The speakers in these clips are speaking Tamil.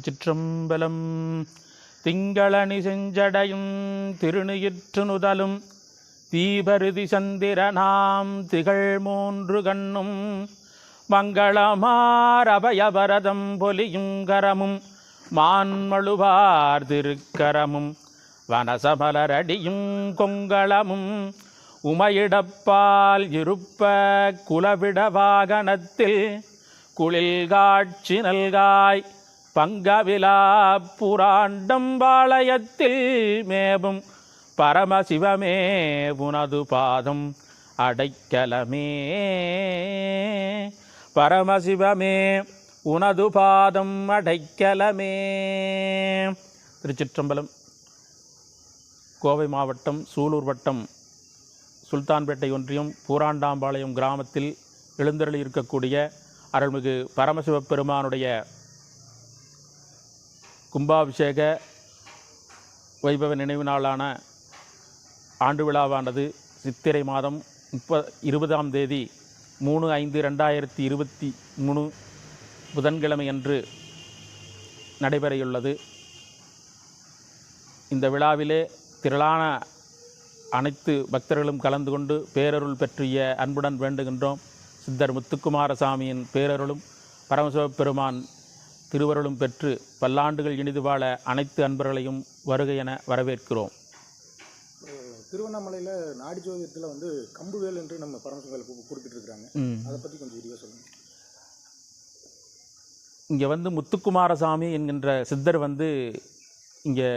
திருச்சிற்றம்பலம். திங்களணி செஞ்சடையும் திருநீற்று நுதலும் தீபருதி சந்திரனாம் திகழ் மூன்று கண்ணும் மங்களமாரபயபரதம் பொலியும் கரமும் மான்மழுவார் திருக்கரமும் வனசமலரடியும் கொங்களமும் உமையிடப்பால் இருப்ப குலவிட வாகனத்தில் குளில் காட்சி நல்காய் பங்கவிலா புராண்டம்பாளையத்தில் மேவும் பரமசிவமே உனது பாதம் அடைக்கலமே. பரமசிவமே உனது பாதம் அடைக்கலமே. திருச்சிற்றம்பலம் கோவை மாவட்டம் சூலூர் வட்டம் சுல்தான்பேட்டை ஒன்றியம் பூராண்டாம்பாளையம் கிராமத்தில் எழுந்தருளி இருக்கக்கூடிய அருள்மிகு பரமசிவ பெருமானுடைய கும்பாபிஷேக வைபவ நினைவு நாளான ஆண்டு விழாவானது சித்திரை மாதம் முப்ப இருபதாம் தேதி மூணு ஐந்து ரெண்டாயிரத்தி இருபத்தி மூணு புதன்கிழமை அன்று நடைபெறையுள்ளது. இந்த விழாவிலே திரளான அனைத்து பக்தர்களும் கலந்து கொண்டு பேரருள் பற்றிய அன்புடன் வேண்டுகின்றோம். சித்தர் முத்துக்குமாரசாமியின் பேரருளும் பரமசிவ பெருமான் திருவருளும் பெற்று பல்லாண்டுகள் இனிது வாழ அனைத்து அன்பர்களையும் வருகை என வரவேற்கிறோம். திருவண்ணாமலையில் நாடி ஜோதியத்தில் வந்து கம்புவேல் என்று நம்ம பரமசிவங்கள் குறிப்பிட்டிருக்கிறாங்க. அதை பற்றி கொஞ்சம் விரிவாக சொல்லுங்கள் இங்கே வந்து முத்துக்குமாரசாமி என்கின்ற சித்தர் வந்து இங்கே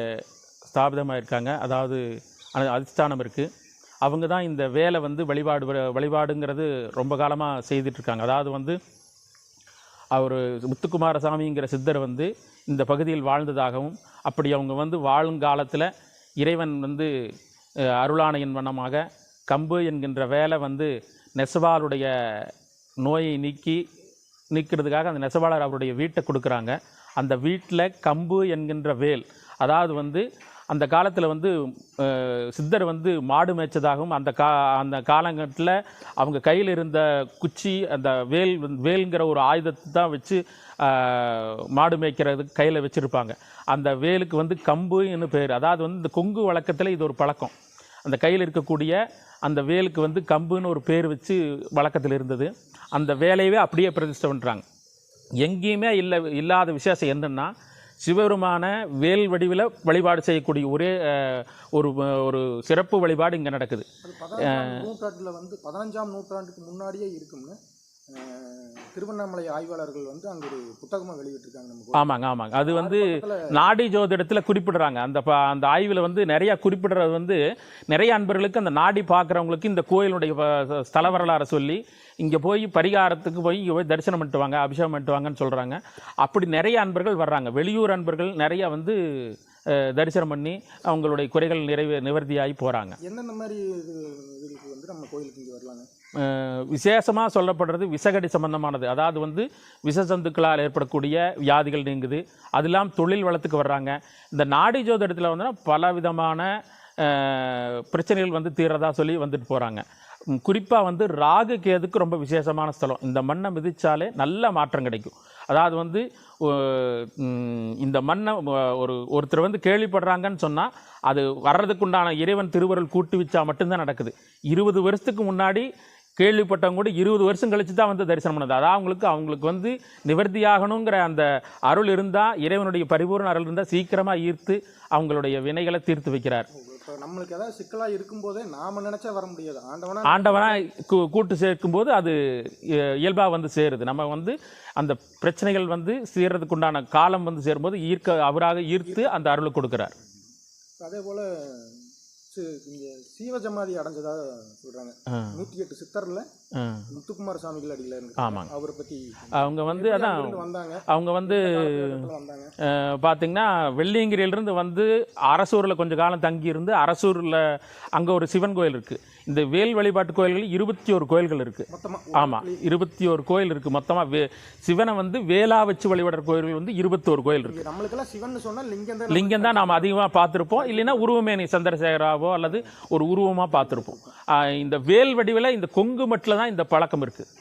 ஸ்தாபிதமாக இருக்காங்க அதாவது அதிஷ்டானம் இருக்குது அவங்க தான் இந்த வேலை வந்து வழிபாடு வழிபாடுங்கிறது ரொம்ப காலமாக செய்துட்ருக்காங்க அதாவது வந்து அவர் முத்துக்குமாரசாமிங்கிற சித்தர் வந்து இந்த பகுதியில் வாழ்ந்ததாகவும் அப்படி அவங்க வந்து வாழும் காலத்தில் இறைவன் வந்து அருளானையின் வண்ணமாக கம்பு என்கின்ற வேலை வந்து நெசவாளுடைய நோயை நீக்கி நீக்கிறதுக்காக அந்த நெசவாளர் அவருடைய வீட்டை கொடுக்குறாங்க. அந்த வீட்டில் கம்பு என்கின்ற வேல் அதாவது வந்து அந்த காலத்தில் வந்து சித்தர் வந்து மாடு மேய்ச்சதாகவும் அந்த கா அந்த காலங்கட்டில் அவங்க கையில் இருந்த குச்சி அந்த வேல் வந்து- வேல்ங்கிற ஒரு ஆயுதத்தை தான் வச்சு மாடு மேய்க்கிறதுக்கு கையில் வச்சுருப்பாங்க. அந்த வேலுக்கு வந்து கம்புன்னு பேர். அதாவது வந்து இந்த கொங்கு வழக்கத்தில் இது ஒரு பழக்கம். அந்த கையில் இருக்கக்கூடிய அந்த வேலுக்கு வந்து கம்புன்னு ஒரு பேர் வச்சு வழக்கத்தில் இருந்தது. அந்த வேலையவே அப்படியே பிரதிஷ்டை பண்ணுறாங்க எங்கேயுமே இல்லை இல்லாத விசேஷம் என்னென்னா சிவபெருமான வேல் வடிவில் வழிபாடு செய்யக்கூடிய ஒரே ஒரு ஒரு சிறப்பு வழிபாடு இங்கே நடக்குது. நூற்றாண்டில் வந்து பதினஞ்சாம் நூற்றாண்டுக்கு முன்னாடியே இருக்கும்னு திருவண்ணாமலை ஆய்வாளர்கள் வந்து அங்கே ஒரு புத்தகமாக வெளியிட்டிருக்காங்க. ஆமாங்க ஆமாங்க. அது வந்து நாடி ஜோதிடத்தில் குறிப்பிடுறாங்க. அந்த அந்த ஆய்வில் வந்து நிறைய குறிப்பிடுறது வந்து நிறைய அன்பர்களுக்கு அந்த நாடி பார்க்குறவங்களுக்கு இந்த கோயிலுடைய ஸ்தல வரலாறை சொல்லி இங்கே போய் பரிகாரத்துக்கு போய் இங்கே போய் தரிசனம் பண்ணிட்டு வாங்க அபிஷேகம் பண்ணிட்டு வாங்கன்னு சொல்கிறாங்க அப்படி நிறைய அன்பர்கள் வர்றாங்க. வெளியூர் அன்பர்கள் நிறைய வந்து தரிசனம் பண்ணி அவங்களுடைய குறைகள் நிறைவே நிவர்த்தியாகி போகிறாங்க எந்தெந்த மாதிரி இதுக்கு வந்து நம்ம கோயிலுக்கு இங்கே வரலாங்க? விசேஷமாக சொல்லப்படுறது விசகடி சம்பந்தமானது. அதாவது வந்து விஷசந்துக்களால் ஏற்படக்கூடிய வியாதிகள் நீங்குது. அது இல்லாமல் தொழில் வளத்துக்கு வர்றாங்க. இந்த நாடி ஜோதிடத்தில் வந்து பல விதமான பிரச்சனைகள் வந்து தீரதா சொல்லி வந்துட்டு போகிறாங்க குறிப்பாக வந்து ராகு கேதுக்கு ரொம்ப விசேஷமான ஸ்தலம். இந்த மண்ணை மிதித்தாலே நல்ல மாற்றம் கிடைக்கும். அதாவது வந்து இந்த மண்ணை ஒரு ஒருத்தர் வந்து கேள்விப்படுறாங்கன்னு சொன்னால் அது வர்றதுக்குண்டான இறைவன் திருவருள் கூட்டி வச்சா மட்டும்தான் நடக்குது. இருபது வருஷத்துக்கு முன்னாடி கேள்விப்பட்டவங்க கூட இருபது வருஷம் கழிச்சு தான் வந்து தரிசனம் பண்ணது. அதான் அவங்களுக்கு அவங்களுக்கு வந்து நிவர்த்தியாகணுங்கிற அந்த அருள் இருந்தால் இறைவனுடைய பரிபூர்ண அருள் இருந்தால் சீக்கிரமாக ஈர்த்து அவங்களுடைய வினைகளை தீர்த்து வைக்கிறார். இப்போ நம்மளுக்கு ஏதாவது சிக்கலாக இருக்கும்போதே நாம நினைச்சா வர முடியாது. ஆண்டவனா ஆண்டவனாக கூ கூட்டு சேர்க்கும்போது அது இயல்பாக வந்து சேருது. நம்ம வந்து அந்த பிரச்சனைகள் வந்து சேர்றதுக்கு உண்டான காலம் வந்து சேரும்போது ஈர்க்க அவராக ஈர்த்து அந்த அருளை கொடுக்குறார். அதே போல் இங்கே சீவஜமாதி அடைஞ்சதா சொல்கிறாங்க. நூற்றி எட்டு சித்தரில். முத்துக்குமார சாமிகள் அடியில் இருக்கு ஆமாங்க. அவரை பற்றி அவங்க வந்து அதான் வந்தாங்க? அவங்க வந்து பார்த்தீங்கன்னா வெள்ளியங்கிரியிலிருந்து வந்து அரசூரில் கொஞ்ச காலம் தங்கி இருந்து அரசூரில் அங்கே ஒரு சிவன் கோயில் இருக்குது இந்த வேல் வழிபாட்டு கோயில்கள் இருபத்தி ஒரு கோயில்கள் இருக்குது மொத்தமாக ஆமாம் இருபத்தி ஒரு கோயில் இருக்குது மொத்தமாக வே சிவனை வந்து வேலா வச்சு வழிபடுற கோயில்கள் வந்து இருபத்தோரு கோயில் இருக்குது இங்கே நம்மளுக்கெல்லாம் சிவன் சொன்னால் லிங்கம் தான் லிங்கம் தான் நாம் அதிகமாக பார்த்துருப்போம். இல்லைன்னா உருவமேனி சந்திரசேகராவோ அல்லது ஒரு உருவமாக பார்த்துருப்போம். இந்த வேல் வடிவில் இந்த கொங்கு மட்டில் தான் இந்த பழக்கம் இருக்குது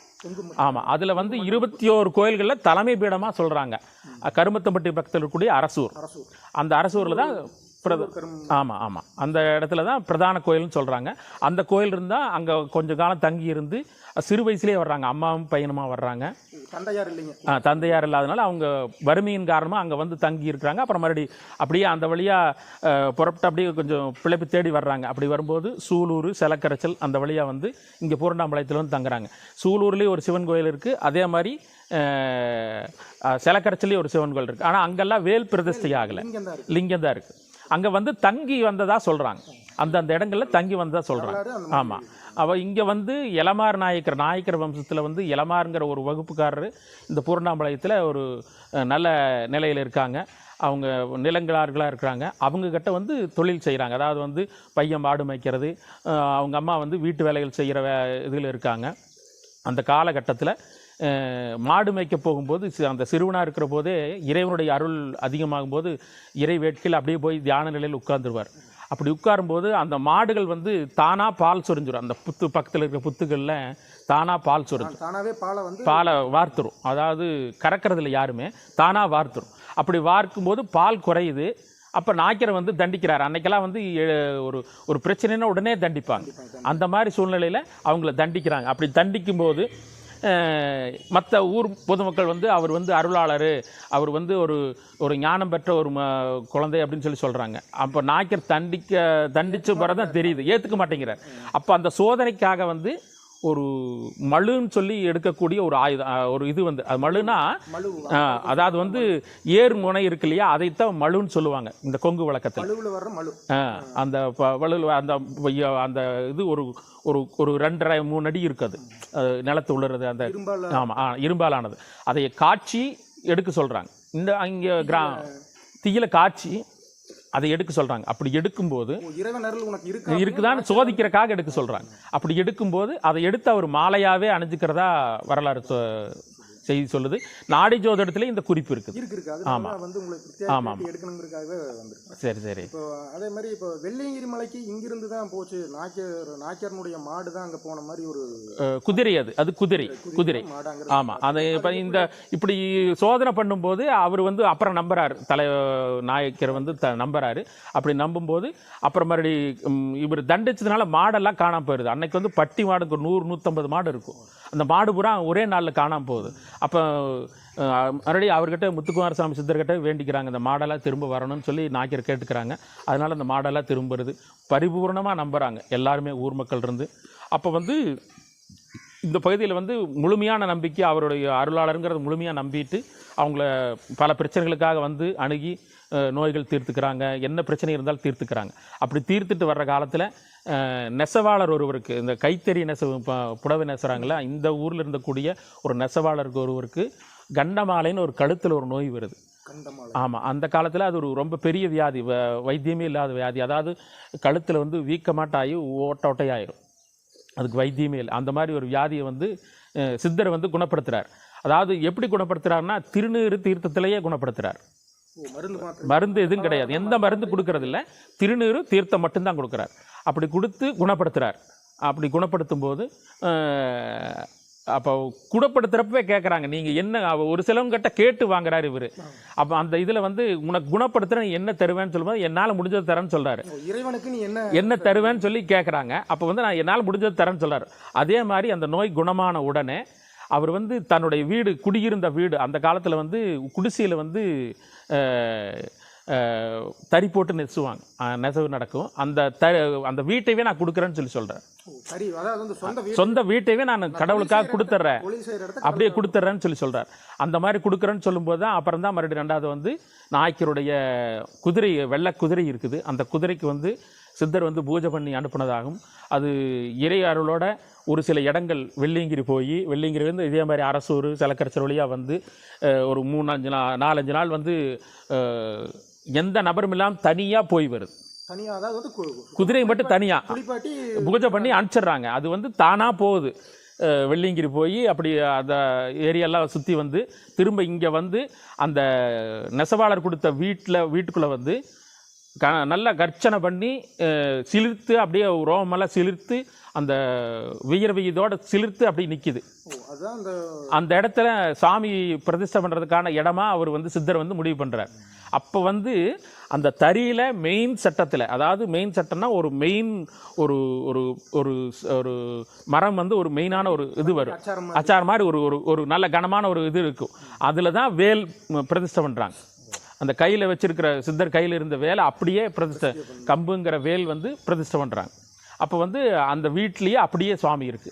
ஆமாம் அதில் வந்து இருபத்தி ஓரு கோயில்களில் தலைமை பீடமாக சொல்கிறாங்க கருமத்தம்பட்டி பக்கத்தில் இருக்கக்கூடிய அரசூர். அரசு அந்த அரசூரில் தான் ஆமாம் ஆமாம் அந்த இடத்துல தான் பிரதான கோயில்னு சொல்கிறாங்க அந்த கோயில் இருந்தால் அங்கே கொஞ்ச காலம் தங்கி இருந்து சிறு வயசுலேயே வர்றாங்க. அம்மாவும் பையனுமா வர்றாங்க. தந்தையார் இல்லைங்க. ஆ, தந்தையார் இல்லாதனால அவங்க வறுமையின் காரணமாக அங்கே வந்து தங்கி இருக்கிறாங்க. அப்புறம் மறுபடி அப்படியே அந்த வழியாக புறப்பட்டு அப்படியே கொஞ்சம் பிழைப்பு தேடி வர்றாங்க. அப்படி வரும்போது சூலூர் செலக்கரைச்சல் அந்த வழியாக வந்து இங்கே பூரணாம்பாளையத்தில் வந்து தங்குறாங்க. சூலூர்லேயும் ஒரு சிவன் கோயில் இருக்குது அதே மாதிரி செலக்கரைச்சல்லையும் ஒரு சிவன் கோயில் இருக்குது ஆனால் அங்கெல்லாம் வேல் பிரதிஷ்டை ஆகலை. லிங்கம் தான் இருக்குது அங்கே வந்து தங்கி வந்ததா சொல்கிறாங்க அந்த அந்த இடங்களில் தங்கி வந்ததா சொல்கிறாங்க ஆமாம் அவ இங்கே வந்து இளமார் நாயக்கர் நாயக்கர் வம்சத்தில் வந்து இளமாருங்கிற ஒரு வகுப்புக்காரர் இந்த பூர்ணாம்பாளையத்தில் ஒரு நல்ல நிலையில் இருக்காங்க. அவங்க நிலங்களார்களாக இருக்கிறாங்க. அவங்க கிட்ட வந்து தொழில் செய்கிறாங்க அதாவது வந்து பையன் மாடு மேய்க்கிறது அவங்க அம்மா வந்து வீட்டு வேலைகள் செய்கிற வே இதில் இருக்காங்க. அந்த காலகட்டத்தில் மாடு மேய்க்க போகும்போது அந்த சிறுவனாக இருக்கிற போதே இறைவனுடைய அருள் அதிகமாகும் போது இறை வேட்கையில் அப்படியே போய் தியான நிலையில் உட்கார்ந்துருவார். அப்படி உட்காரும்போது அந்த மாடுகள் வந்து தானாக பால் சொரிஞ்சிரும். அந்த புத்து பக்கத்தில் இருக்கிற புத்துகளில் தானாக பால் சொரிஞ்சிரும். தானாவே பாலை வந்து பாலை வார்த்துரும். அதாவது கறக்கறதில்ல யாருமே. தானாக வார்த்துரும். அப்படி வார்க்கும்போது பால் குறையுது. அப்போ நாய்க்கரை வந்து தண்டிக்கிறார். அன்னைக்கெல்லாம் வந்து ஒரு ஒரு பிரச்சனைன்னா உடனே தண்டிப்பாங்க. அந்த மாதிரி சூழ்நிலையில் அவங்கள தண்டிக்கிறாங்க. அப்படி தண்டிக்கும்போது மற்ற ஊர் பொதுமக்கள் வந்து அவர் வந்து அருளாளர் அவர் வந்து ஒரு ஒரு ஞானம் பெற்ற ஒரு ம குழந்தை அப்படின்னு சொல்லி சொல்கிறாங்க அப்போ நாய்க்கர் தண்டிக்க தண்டிச்சு போகிறதான் தெரியுது. ஏற்றுக்க மாட்டேங்கிறார். அப்போ அந்த சோதனைக்காக வந்து ஒரு மழுன்னு சொல்லி எடுக்கக்கூடிய ஒரு ஆயுதம் ஒரு இது வந்து அது மழுனா அதாவது வந்து ஏர் முனை இருக்கு இல்லையா அதைத்தான் மழுன்னு சொல்லுவாங்க இந்த கொங்கு வழக்கத்தில். அந்த வழுல அந்த அந்த இது ஒரு ஒரு ஒரு ரெண்டரை மூணு அடி இருக்குது அது. நிலத்து உள்ளது அந்த ஆமாம் ஆ இரும்பாலானது. அதை காய்ச்சி எடுக்க சொல்கிறாங்க இந்த அங்கே கிரா தீயில காய்ச்சி அதை எடுக்க சொல்கிறாங்க அப்படி எடுக்கும்போது இருக்குதான்னு சோதிக்கிறக்காக எடுக்க சொல்றாங்க. அப்படி எடுக்கும்போது அதை எடுத்து அவர் மாலையாவே அணிஞ்சுக்கிறதா வரலாறு செய்தி சொல்லுது. நாடி ஜோதிடத்துல இந்த குறிப்பு இருக்குது. இருக்கு அதனால வந்து உங்களுக்கு எடுக்கணுங்கிறதுக்காகவே வந்திருக்கேன் சரி சரி. இப்போ அதே மாதிரி இப்போ வெள்ளையங்கிரி மலைக்கு இங்கிருந்து தான் போச்சு. நாக்கியர் நாக்கியர்னுடைய மாடு தான் அங்கே போன மாதிரி ஒரு குதிரை அது. அது குதிரை. குதிரை ஆமா. அதை இப்போ இந்த இப்படி சோதனை பண்ணும்போது அவர் வந்து அப்புறம் நம்புறாரு. தலை நாயக்கர் வந்து த நம்புறாரு. அப்படி நம்பும்போது அப்புறம் மறுபடி இவர் தண்டிச்சதுனால மாடெல்லாம் காணாம போயிடுது அன்னைக்கு வந்து பட்டி மாடுக்கு ஒரு நூறு நூற்றம்பது மாடு இருக்கும். அந்த மாடு பூரா ஒரே நாளில் காணாம போகுது. அப்போ மறுபடியும் அவர்கிட்ட முத்துக்குமாரசாமி சித்தர்கிட்ட வேண்டிக்கிறாங்க இந்த மாடலாக திரும்ப வரணும்னு சொல்லி நாயக்கர் கேட்டுக்கிறாங்க. அதனால் அந்த மாடலாக திரும்புறது. பரிபூர்ணமாக நம்புகிறாங்க எல்லாருமே ஊர் மக்கள் இருந்து. அப்போ வந்து இந்த பகுதியில் வந்து முழுமையான நம்பிக்கை அவருடைய அருளாளருங்கிறத முழுமையாக நம்பிட்டு அவங்கள பல பிரச்சனைகளுக்காக வந்து அணுகி நோய்கள் தீர்த்துக்கிறாங்க. என்ன பிரச்சனை இருந்தாலும் தீர்த்துக்கிறாங்க. அப்படி தீர்த்துட்டு வர்ற காலத்தில் நெசவாளர் ஒருவருக்கு இந்த கைத்தறி நெசவு புடவை நெசுறாங்களா இந்த ஊரில் இருந்தக்கூடிய ஒரு நெசவாளருக்கு ஒருவருக்கு கண்டமாலைன்னு ஒரு கழுத்தில் ஒரு நோய் வருது. ஆமாம் அந்த காலத்தில் அது ஒரு ரொம்ப பெரிய வியாதி வ- வைத்தியமே இல்லாத வியாதி. அதாவது கழுத்தில் வந்து வீக்கமாட்டாகி ஓட்ட ஓட்டையாயிரும் அதுக்கு வைத்தியமே இல்லை. அந்த மாதிரி ஒரு வியாதியை வந்து சித்தர் வந்து குணப்படுத்துறார். அதாவது எப்படி குணப்படுத்துறாருன்னா திருநீறு தீர்த்தத்திலேயே குணப்படுத்துறார். ஓ மருந்து எதுவும் கிடையாது. எந்த மருந்து கொடுக்கறது இல்ல திருநீறு தீர்த்தம் மட்டும்தான் கொடுக்குறார். அப்படி கொடுத்து குணப்படுத்துறார். அப்படி குணப்படுத்தும் போது அப்போ குணப்படுத்துறப்பவே கேட்குறாங்க நீங்கள் என்ன ஒரு சிலவங்கிட்ட கேட்டு வாங்குறாரு இவர். அப்போ அந்த இதில் வந்து உனக்கு குணப்படுத்துற நீ என்ன தருவேன்னு சொல்லும்போது என்னால் முடிஞ்சது தரேன்னு சொல்றாரு. ஓ, இறைவனுக்கு நீ என்ன என்ன தருவேன்னு சொல்லி கேட்குறாங்க அப்போ வந்து நான் என்னால் முடிஞ்சது தரேன்னு சொல்றாரு. அதே மாதிரி அந்த நோய் குணமான உடனே அவர் வந்து தன்னுடைய வீடு குடியிருந்த வீடு அந்த காலத்தில் வந்து குடிசையில் வந்து தறி போட்டு நெசுவாங்க நெசவு நடக்கும். அந்த த அந்த வீட்டையே நான் கொடுக்குறேன்னு சொல்லி சொல்கிறேன் சொந்த வீடு. சொந்த வீட்டையே நான் கடவுளுக்காக கொடுத்துட்றேன் அப்படியே கொடுத்துட்றேன்னு சொல்லி சொல்றார். அந்த மாதிரி கொடுக்குறேன்னு சொல்லும்போது தான் அப்புறம் தான் மறுபடியும் ரெண்டாவது வந்து நாய்க்கருடைய குதிரை வெள்ளை குதிரை இருக்குது. அந்த குதிரைக்கு வந்து சித்தர் வந்து பூஜை பண்ணி அனுப்புனதாகும் அது இறை அருளோட ஒரு சில இடங்கள் வெள்ளியங்கிரி போய் வெள்ளியங்கிரி வந்து இதே மாதிரி அரசூர் சிலக்கரச்சல் வழியாக வந்து ஒரு மூணு அஞ்சு நாள் நாலஞ்சு நாள் வந்து எந்த நபரும் இல்லாமல் தனியாக போய் வருது. குதிரை மட்டும் தனியாக பூஜை பண்ணி அனுப்பிச்சிடுறாங்க. அது வந்து தானாக போகுது. வெள்ளியங்கிரி போய் அப்படி அந்த ஏரியாலாம் சுற்றி வந்து திரும்ப இங்கே வந்து அந்த நெசவாளர் கொடுத்த வீட்டில் வீட்டுக்குள்ளே வந்து க நல்லா கர்ச்சனை பண்ணி சிலிர்த்து அப்படியே ரோமெல்லாம் சிலிர்த்து அந்த இதோட சிலிர்த்து அப்படியே நிற்கிது அந்த இடத்துல சாமி பிரதிஷ்டை பண்ணுறதுக்கான இடமா அவர் வந்து சித்தர் வந்து முடிவு பண்ணுறார் அப்போ வந்து அந்த தறியில் மெயின் சட்டத்தில் அதாவது மெயின் சட்டம்னா ஒரு மெயின் ஒரு ஒரு ஒரு ஒரு மரம் வந்து ஒரு மெயினான ஒரு இது வரும். அச்சார் மாதிரி. ஒரு ஒரு நல்ல கனமான ஒரு இது இருக்கும். அதில் தான் வேல் பிரதிஷ்டை பண்ணுறாங்க அந்த கையில் வச்சிருக்கிற சித்தர் கையில் இருந்த வேலை அப்படியே பிரதிஷ்டை கம்புங்கிற வேல் வந்து பிரதிஷ்டை பண்ணுறாங்க அப்போ வந்து அந்த வீட்லேயே அப்படியே சுவாமி இருக்குது